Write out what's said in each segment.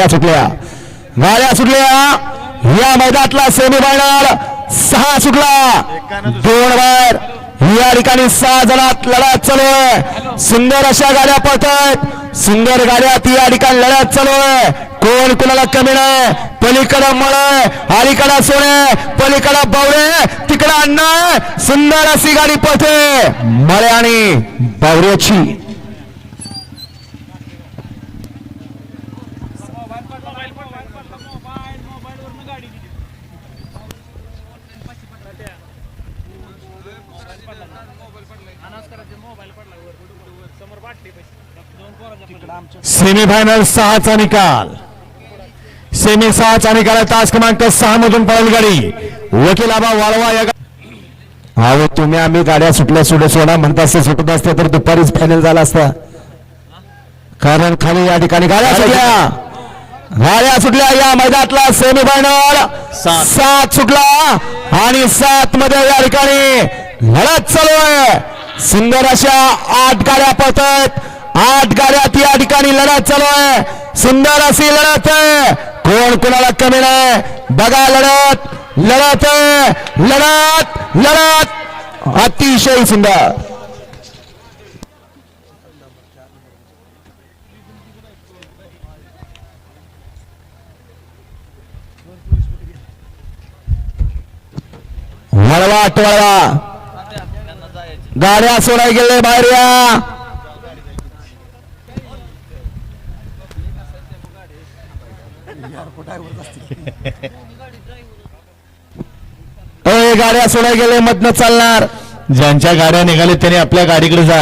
गाड्या सुटल्या गाड्या सुटल्या या मैदानातला सेमी फायनल सहा सुटला दोन वर या ठिकाणी सहा जणात लढत चालू आहे. सुंदर अशा गाड्या पळतात सुंदर गाड्यात या ठिकाणी लढत चालू आहे. कोण कुणाला कमी नाही? पलीकडे मळ अलीकडे सोने पलीकडे बावरे तिकडं अण्णा सुंदर अशी गाडी पळते. मळे आणि बावऱ्याची सेमीफायनल सहाचा निकाल. सेमी सहाचा निकाल तास क्रमांक सहा मधून पळेल गाडी. वकील आबा वाळवा या गा- अहो तुम्ही आम्ही गाड्या सुटल्या सुटे सोडा म्हणता असं सुटत असते तर दुपारीच फायनल झाला असता. कारण खाली या ठिकाणी गाड्या सुटल्या. गाड्या सुटल्या या मैदानातला सेमी फायनल सात सुटला आणि सात मध्ये या ठिकाणी लढत चालू आहे. सुंदर अशा आठ गाड्या पळतात आठ गाड्यात या ठिकाणी लढत चालू आहे. सुंदर अशी लढत आहे. कोण कोणाला कमी नाही? बघा लढत. लढत आहे. लढत. लढत. अतिशय सुंदर. वळवा टळवा. गाड्या सोडाय गेले बाहेर या. गाड्या सोडाय गेले मधनं चालणार. ज्यांच्या गाड्या निघाल्या त्याने आपल्या गाडीकडे जा.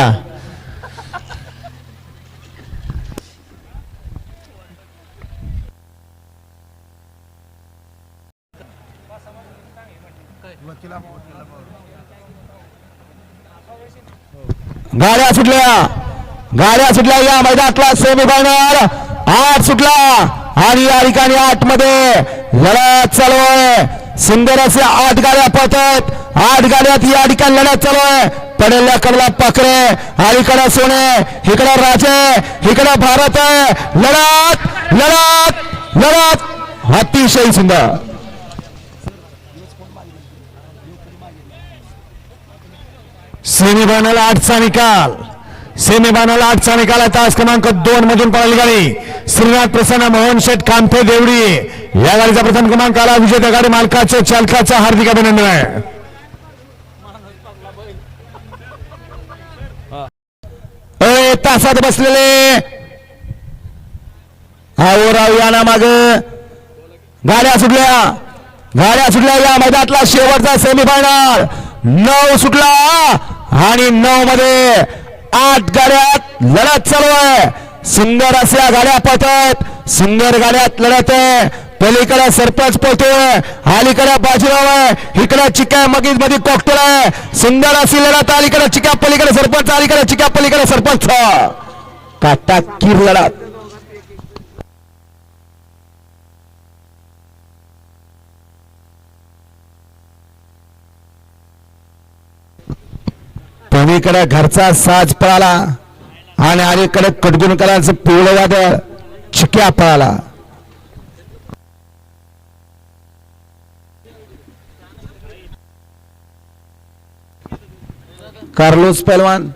गाड्या सुटल्या. गाड्या सुटल्या या मैदानातला सेमीफायनल आठ सुटला. आणि या ठिकाणी आठमध्ये लढत चालू आहे. सुंदर असे आठ गाड्या पळतात. आठ गाड्यात या ठिकाणी लढत चालू आहे. पडेल्या कडला पाखरे. अलीकडे सोने. इकडे राजे. इकडे भारत आहे. लढत लढत लढत. अतिशय सुंदर. सेमीफायनल आठचा निकाल. सेमीफायनल आठचा निकाल आहे. तास क्रमांक दोन मधून पळाली गाडी. श्रीनाथ प्रसन्न मोहन शेठ कामथे देवडी. या गाडीचा प्रथम क्रमांक आला. विजेत्या गाडी मालकाचं चालकाचं हार्दिक अभिनंदन आहे. तासात बसलेले. राव या ना माग. गाड्या सुटल्या. गाड्या सुटल्या या मैदानातला शेवटचा सेमीफायनल. नऊ सुटला. आणि नऊ मध्ये आठ गाड्यात लढत चालू आहे. सुंदर अशा गाड्या पळतात. सुंदर गाड्यात लढत आहे. पलीकडे सरपंच पळतोय. अलीकडे बाजीराव आहे. इकडे चिक्या मगीजमध्ये कॉकटेल आहे. सुंदर अशी लढत अलीकडे चिक्या पलीकडे सरपंच अलीकडे चिक्या पलीकडे सरपंच. काटा किर लढत. अलीकडे घरचा साज पळाला आणि अलीकडे कडगुणकरांचं पिवळं वादळ चिक्या पळाला. कार्लोस पहलवान